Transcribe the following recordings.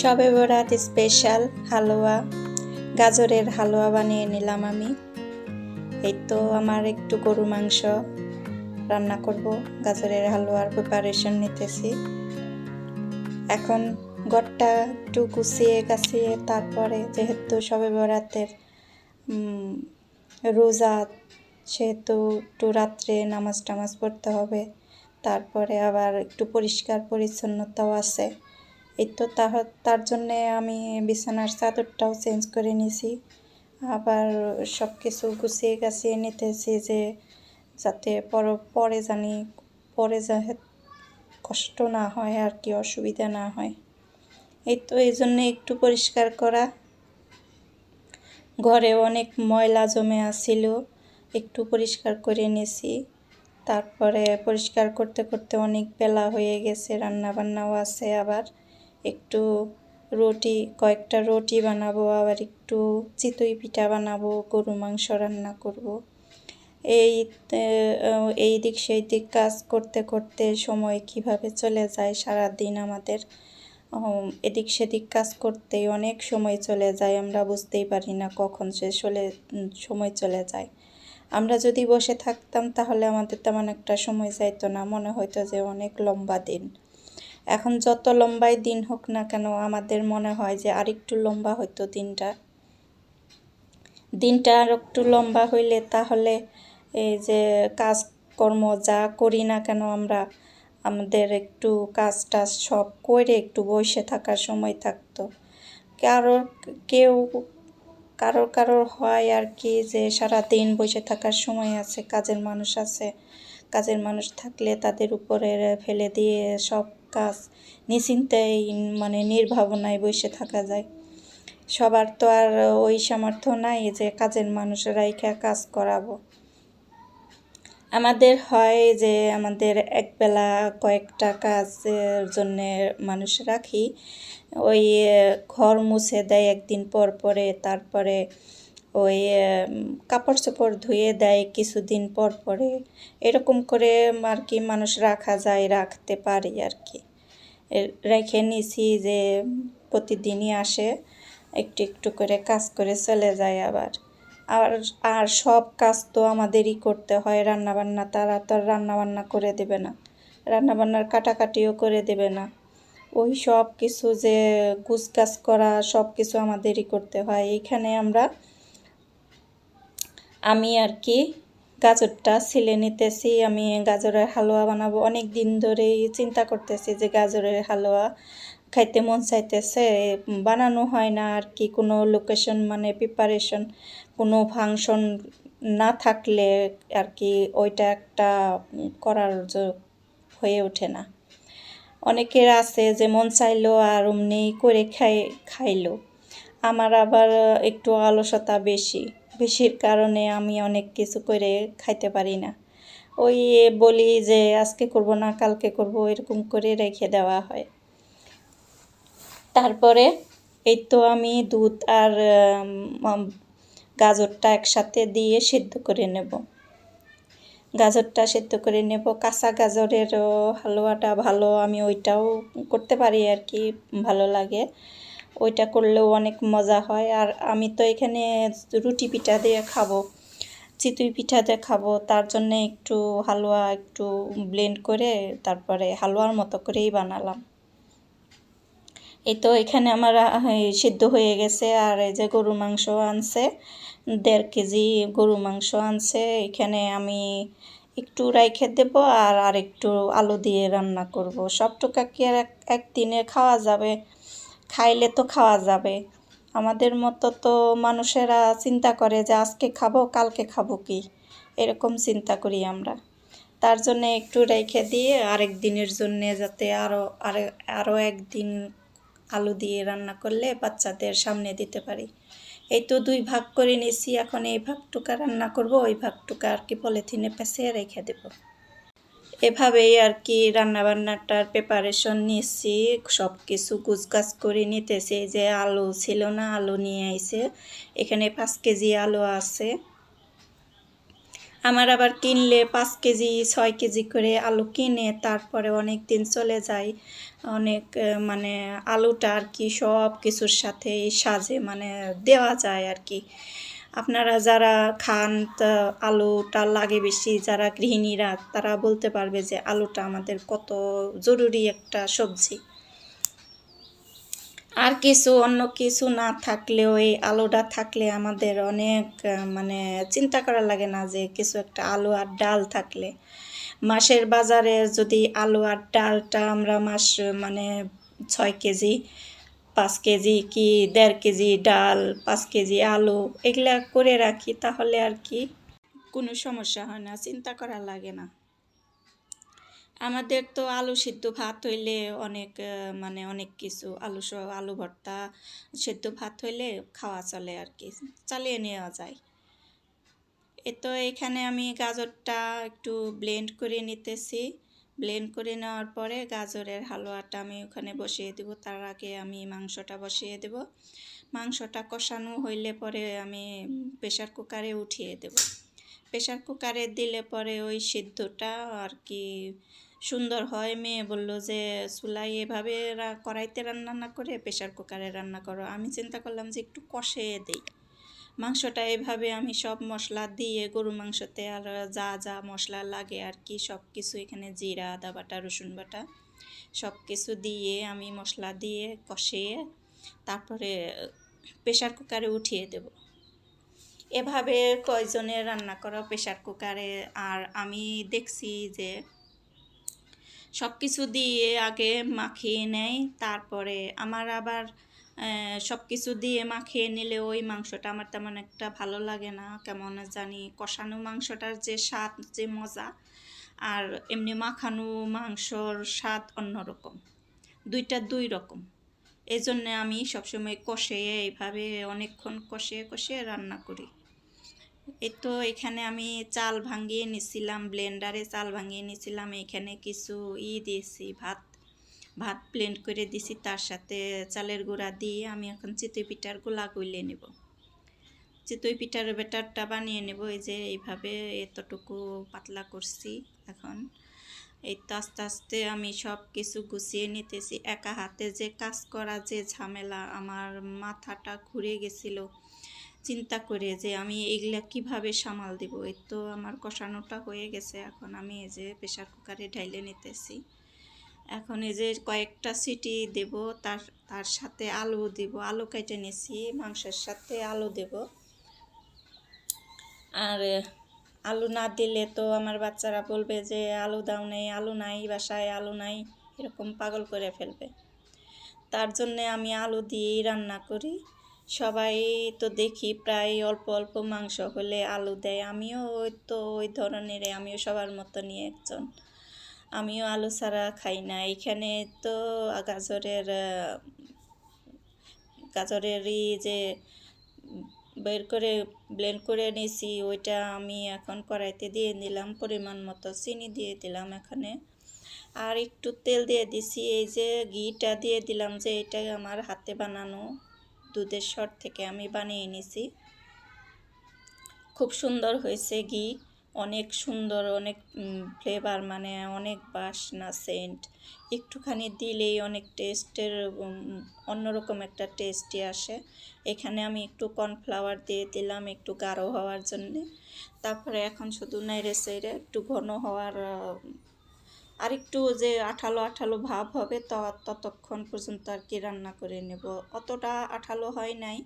সবে বরাত স্পেশাল হালুয়া, গাজরের হালুয়া বানিয়ে নিলাম আমি। এই তো আমার একটু গরু মাংস রান্না করব, গাজরের হালুয়ার প্রিপারেশন নিতেছি। এখন ঘরটা একটু গুছিয়ে গাছিয়ে তারপরে যেহেতু সবে বরাতের রোজা, সেহেতু একটু রাত্রে নামাজ টামাজ পড়তে হবে, তারপরে আবার একটু পরিষ্কার পরিচ্ছন্নতাও আছে। এই তো তার জন্যে আমি বিছানার চাদরটাও চেঞ্জ করে নিয়েছি আবার সব কিছু গুছিয়ে গাছিয়ে নিতেছি যে, যাতে পর, পরে জানি, পরে যা কষ্ট না হয় আর কি, অসুবিধা না হয়। এই তো এই জন্যে একটু পরিষ্কার করা। ঘরে অনেক ময়লা জমে আছিল, একটু পরিষ্কার করে নিয়েছি তারপরে পরিষ্কার করতে করতে অনেক বেলা হয়ে গেছে রান্না বান্নাও আছে আবার। একটু রুটি, কয়েকটা রুটি বানাবো, আবার একটু চিতই পিঠা বানাবো, গরু মাংস রান্না করব। এই এই দিক সেই দিক কাজ করতে করতে সময় কীভাবে চলে যায় সারা দিন আমাদের এদিক সেদিক কাজ করতেই অনেক সময় চলে যায়, আমরা বুঝতেই পারি না কখন সে চলে সময় চলে যায়। আমরা যদি বসে থাকতাম তাহলে আমাদের তেমন একটা সময় যাইতো না, মনে হইতো যে অনেক লম্বা দিন। এখন যত লম্বাই দিন হোক না কেন আমাদের মনে হয় যে আরেকটু লম্বা হইতো দিনটা। দিনটা আর একটু লম্বা হইলে তাহলে এই যে কাজকর্ম যা করি না কেন আমরা, আমাদের একটু কাজ টাজ সব করে একটু বসে থাকার সময় থাকতো। কারোর কেউ কারোর কারোর হয় আর কি যে সারা দিন বসে থাকার সময় আছে, কাজের মানুষ আছে। কাজের মানুষ থাকলে তাদের উপরে ফেলে দিয়ে সব কাজ নিশ্চিন্তেই মানে নির্ভাবনায় বসে থাকা যায়। সবার তো আর ওই সামর্থ্য নাই যে কাজের মানুষ রাইখা কাজ করাবো। আমাদের হয় যে আমাদের একবেলা কয়েকটা কাজের জন্য মানুষ রাখি। ওই ঘর মুছে দেয় একদিন পর পরে, তারপরে ওই কাপড় চোপড় ধুয়ে দেয় কিছুদিন পর পরে। এরকম করে আর কি মানুষ রাখা যায়, রাখতে পারি আর কি। রেখে নিছি যে প্রতিদিনই আসে, একটু একটু করে কাজ করে চলে যায় আবার। আর আর সব কাজ তো আমাদেরই করতে হয়, রান্নাবান্না তারা তো আর রান্নাবান্না করে দেবে না, রান্নাবান্নার কাটাকাটিও করে দেবে না। ওই সব কিছু যে গুছগাছ করা, সব কিছু আমাদেরই করতে হয়। এইখানে আমরা, আমি আর কি গাজরটা ছিলে নিতেছি, আমি গাজরের হালুয়া বানাবো। অনেক দিন ধরেই চিন্তা করতেছি যে গাজরের হালুয়া খাইতে মন চাইতেছে, বানানো হয় না আর কি। কোনো লোকেশন মানে প্রিপারেশন কোনো ফাংশন না থাকলে আর কি ওইটা একটা করার হয়ে ওঠে না। অনেকের আছে যে মন চাইলো আর অমনি করে খাই খাইলো। আমার আবার একটু আলসতা বেশি। বেশির কারণে আমি অনেক কিছু করে খাইতে পারি না। ওই বলি যে আজকে করব না কালকে করব এরকম করে রেখে দেওয়া হয়। তারপরে এই তো আমি দুধ আর গাজরটা একসাথে দিয়ে সেদ্ধ করে নেব। গাজরটা সেদ্ধ করে নেব। কাঁচা গাজরের ও, হালুয়াটা ভালো আমি ওইটাও করতে পারি আর কি ভালো লাগে। ওইটা করলেও অনেক মজা হয়। আর আমি তো এখানে রুটি পিঠা দিয়ে খাব, চিতই পিঠা দিয়ে খাব। তার জন্য একটু হালুয়া একটু ব্লেন্ড করে তারপরে হালুয়ার মতো করেই বানালাম। এই তো এখানে আমার সিদ্ধ হয়ে গেছে। আর এই যে গরু মাংস আনছে, দেড় কেজি গরু মাংস আনছে। এখানে আমি একটু রাইখে দেব আর আর একটু আলু দিয়ে রান্না করব। সবটুকা কি আর এক, একদিনে খাওয়া যাবে? খাইলে তো খাওয়া যাবে। আমাদের মতো তো মানুষেরা চিন্তা করে যে, আজকে খাব, কালকে খাব কি? এরকম চিন্তা করি আমরা। তার জন্য একটু রেখে দিয়ে আরেক দিনের জন্য যাতে আরও আরে আরও একদিন আলু দিয়ে রান্না করলে বাচ্চাদের সামনে দিতে পারি। এই তো দুই ভাগ করে নিয়েছি, এখন এই ভাগটুকা রান্না করব, ওই ভাগটুকা আর কি পলিথিনে পেঁচিয়ে রেখে দেব। এভাবেই আর কি রান্নাবান্নাটার প্রিপারেশন নিচ্ছি সব কিছু গুছগাছ করে নিতেছি যে আলু ছিল না, আলু নিয়ে আইছে, এখানে পাঁচ কেজি আলু আছে। আমার আবার কিনলে পাঁচ কেজি, ছয় কেজি করে আলু কিনে তারপরে অনেক দিন চলে যায়। অনেক মানে আলুটা আর কি সব কিছুর সাথে সাজে মানে দেওয়া যায় আর কি। আপনারা যারা খান আলুটা লাগে বেশি, যারা গৃহিণীরা, তারা বলতে পারবে যে আলুটা আমাদের কত জরুরি একটা সবজি। আর কিছু, অন্য কিছু না থাকলেও, এই আলুটা থাকলে আমাদের অনেক মানে চিন্তা করা লাগে না যে কিছু একটা আলু আর ডাল থাকলে। মাসের বাজারে যদি আলু আর ডালটা আমরা মাস মানে ছয় কেজি পাঁচ কেজি কি দেড় কেজি ডাল, পাঁচ কেজি আলু এগুলা করে রাখি, তাহলে আর কি? কোনো সমস্যা হয় না, চিন্তা করা লাগে না। আমাদের তো আলু সিদ্ধ ভাত হইলে অনেক মানে অনেক কিছু, আলু আলু ভর্তা সিদ্ধ ভাত হইলে খাওয়া চলে আর কি, চালিয়ে নেওয়া যায়। এ তো এখানে আমি গাজরটা একটু ব্লেন্ড করে নিতেছি। ব্লেন্ড করে নেওয়ার পরে গাজরের হালুয়াটা আমি ওখানে বসিয়ে দেব। তার আগে আমি মাংসটা বসিয়ে দেব। মাংসটা কষানো হইলে পরে আমি প্রেশার কুকারে উঠিয়ে দেব। প্রেশার কুকারে দিলে পরে ওই সিদ্ধটা আর কি সুন্দর হয়। মেয়ে বলল যে চুলাই এভাবে কড়াইতে রান্না না করে প্রেশার কুকারে রান্না করো। আমি চিন্তা করলাম যে একটু কষিয়ে দিই। মাংসটা এভাবে আমি সব মশলা দিয়ে গরু মাংসতে আর যা যা মশলা লাগে আর কি, সব কিছু এখানে জিরা, আদা বাটা, রসুন বাটা, সব কিছু দিয়ে আমি মশলা দিয়ে কষিয়ে তারপরে প্রেশার কুকারে উঠিয়ে দেব। এভাবে কয়জনে রান্না করো প্রেশার কুকারে? আর আমি দেখছি যে সব কিছু দিয়ে আগে মাখিয়ে নেয় তারপরে আমার আবার সব কিছু দিয়ে মাখিয়ে নিলে ওই মাংসটা আমার তেমন একটা ভালো লাগে না। কেমন জানি কষানো মাংসটার যে স্বাদ, যে মজা, আর এমনি মাখানো মাংসর স্বাদ অন্যরকম। দুইটা দুই রকম। এই জন্যে আমি সবসময় কষিয়ে এইভাবে অনেকক্ষণ কষিয়ে কষিয়ে রান্না করি। এই তো এখানে আমি চাল ভাঙিয়ে নিছিলাম, ব্লেন্ডারে চাল ভাঙিয়ে নিছিলাম, এখানে কিছু ই দিয়েছি, ভাত ভাত ব্লেন্ড করে দিছি, তার সাথে চালের গুঁড়া দিয়ে আমি এখন চিতই পিঠার গোলা গইলে নেব। চিতই পিঠার ব্যাটারটা বানিয়ে নেব, এই যে এইভাবে এতটুকু পাতলা করছি এখন। এই তো আস্তে আস্তে আমি সব কিছু গুছিয়ে নিতেছি। একা হাতে যে কাজ করা, যে ঝামেলা, আমার মাথাটা ঘুরে গেছিল। চিন্তা করে যে আমি এগুলা কীভাবে সামাল দিব? এই তো আমার কষানোটা হয়ে গেছে, এখন আমি এই যে প্রেশার কুকারে ঢাইলে নিতেছি। এখন এই যে কয়েকটা সিটি দেব, তার তার সাথে আলু দিব, আলু কেটে নিছি মাংসের সাথে আলু দেব। আর আলু না দিলে তো আমার বাচ্চারা বলবে যে আলু দাও নেই, আলু নাই, বাসায় আলু নাই, এরকম পাগল করে ফেলবে। তার জন্যে আমি আলু দিয়েই রান্না করি। সবাই তো দেখি প্রায় অল্প অল্প মাংস হলে আলু দেয়। আমিও ওই তো ওই ধরনের আমিও সবার মতো নিয়ে একজন। আমিও আলু ছাড়া খাই না। এখানে তো গাজরের গাজরেরই যে বের করে ব্লেন্ড করে নিয়েছি ওইটা আমি এখন কড়াইতে দিয়ে দিলাম পরিমাণ মতো চিনি দিয়ে দিলাম এখানে। আর একটু তেল দিয়ে দিছি, এই যে ঘিটা দিয়ে দিলাম যে এটা আমার হাতে বানানো দুধের শর থেকে আমি বানিয়ে নিছি খুব সুন্দর হয়েছে ঘি। অনেক সুন্দর, অনেক ফ্লেভার মানে অনেক বাসনা সেন্ট একটুখানি দিলেই অনেক টেস্টের অন্যরকম একটা টেস্টই আসে। এখানে আমি একটু কর্নফ্লাওয়ার দিয়ে দিলাম একটু গাঢ় হওয়ার জন্যে। তারপরে এখন শুধু নেড়ে সেড়ে একটু ঘন হওয়ার আর একটু যে আঠালো আঠালো ভাব হবে ততক্ষণ পর্যন্ত আর কি রান্না করে নেব। অতটা আঠালো হয় নাই।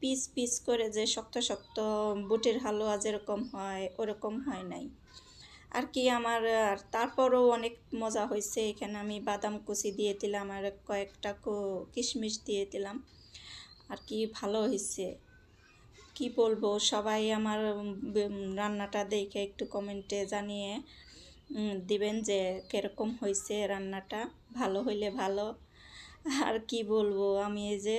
পিস পিস করে যে শক্ত শক্ত বুটের হালুয়া যেরকম হয়, ওরকম হয় নাই। আর কি আমার, আর তারপরও অনেক মজা হয়েছে এখানে আমি বাদাম কুচি দিয়ে দিলাম আর কয়েকটা কো- কিশমিশ দিয়ে দিলাম। আর কি ভালো হয়েছে কি বলব? সবাই আমার রান্নাটা দেখে একটু কমেন্টে জানিয়ে দিবেন যে কীরকম হয়েছে রান্নাটা, ভালো হইলে ভালো। আর কি বলব, আমি এই যে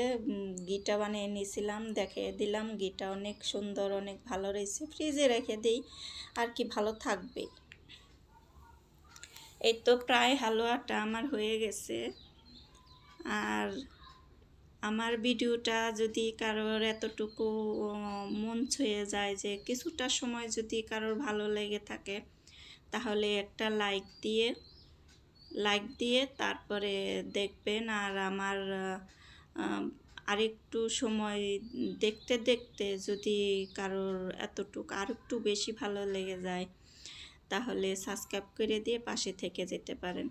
ঘিটা বানিয়ে নিয়েছিলাম, দেখে দিলাম, ঘিটা অনেক সুন্দর, অনেক ভালো রয়েছে, ফ্রিজে রেখে দিই, আর কি ভালো থাকবে। এই তো প্রায় হালুয়াটা আমার হয়ে গেছে। আর আমার ভিডিওটা যদি কারোর এতটুকু মন ছুঁয়ে যায় যে, কিছুটা সময় যদি কারোর ভালো লেগে থাকে তাহলে একটা লাইক দিয়ে লাইক দিয়ে তারপরে দেখবেন আর আমার আরেকটু সময় দেখতে দেখতে যদি কারোর এতটুকু আর একটু বেশি ভালো লেগে যায়, তাহলে সাবস্ক্রাইব করে দিয়ে পাশে থেকে যেতে পারেন।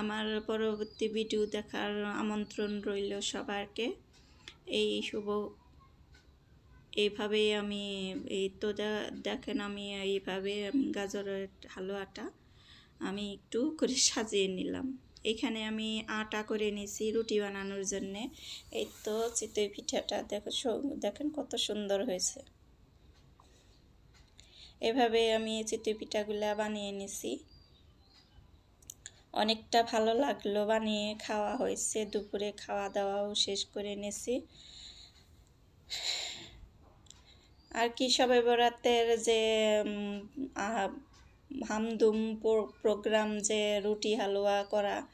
আমার পরবর্তী ভিডিও দেখার আমন্ত্রণ রইল সবাইকে এই শুভ এইভাবেই আমি, এই তো দেখেন আমি এইভাবে আমি গাজরের হালুয়াটা আমি একটু করে সাজিয়ে নিলাম। এখানে আমি আটা করে নিয়েছি রুটি বানানোর জন্যে। এই তো চিতই পিঠাটা দেখো দেখেন কত সুন্দর হয়েছে। এভাবে আমি চিতই পিঠাগুলা বানিয়ে নিছি। অনেকটা ভালো লাগল বানিয়ে খাওয়া হয়েছে, দুপুরে খাওয়া দাওয়াও শেষ করে নিয়েছি আর কি সবে বরাতের যে হামদুম প্রোগ্রাম যে রুটি হালুয়া করা,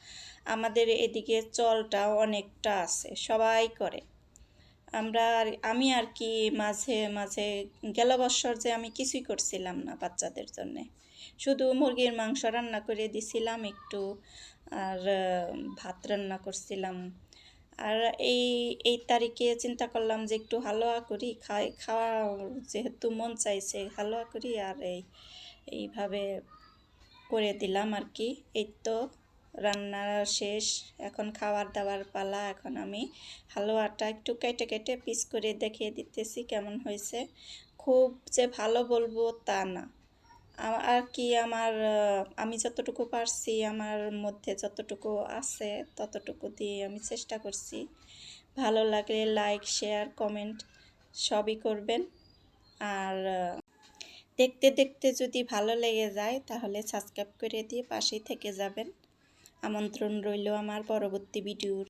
আমাদের এদিকে চলটা অনেকটা আছে, সবাই করে। আমরা আর- আমি আর কি মাঝে মাঝে গেল বছর যে আমি কিছুই করছিলাম না বাচ্চাদের জন্যে। শুধু মুরগির মাংস রান্না করে দিছিলাম একটু, আর ভাত রান্না করছিলাম। আর এই এই তারিখে চিন্তা করলাম যে একটু হালুয়া করি, খাই খাওয়া যেহেতু মন চাইছে হালুয়া করি আর এই, এইভাবে করে দিলাম আর কি। এই তো রান্না শেষ, এখন খাবার দাবার পালা, এখন আমি হালুয়াটা একটু কেটে কেটে পিস করে দেখিয়ে দিতেছি কেমন হয়েছে। খুব যে ভালো বলব তা না। আর কি আমার আমি যতটুকু পারছি, আমার মধ্যে যতটুকু আছে, ততটুকু দিয়ে আমি চেষ্টা করছি। ভালো লাগলে লাইক শেয়ার কমেন্ট সবই করবেন। আর দেখতে দেখতে যদি ভালো লেগে যায়, তাহলে সাবস্ক্রাইব করে দিয়ে পাশেই থেকে যাবেন। আমন্ত্রণ রইল আমার পরবর্তী ভিডিওর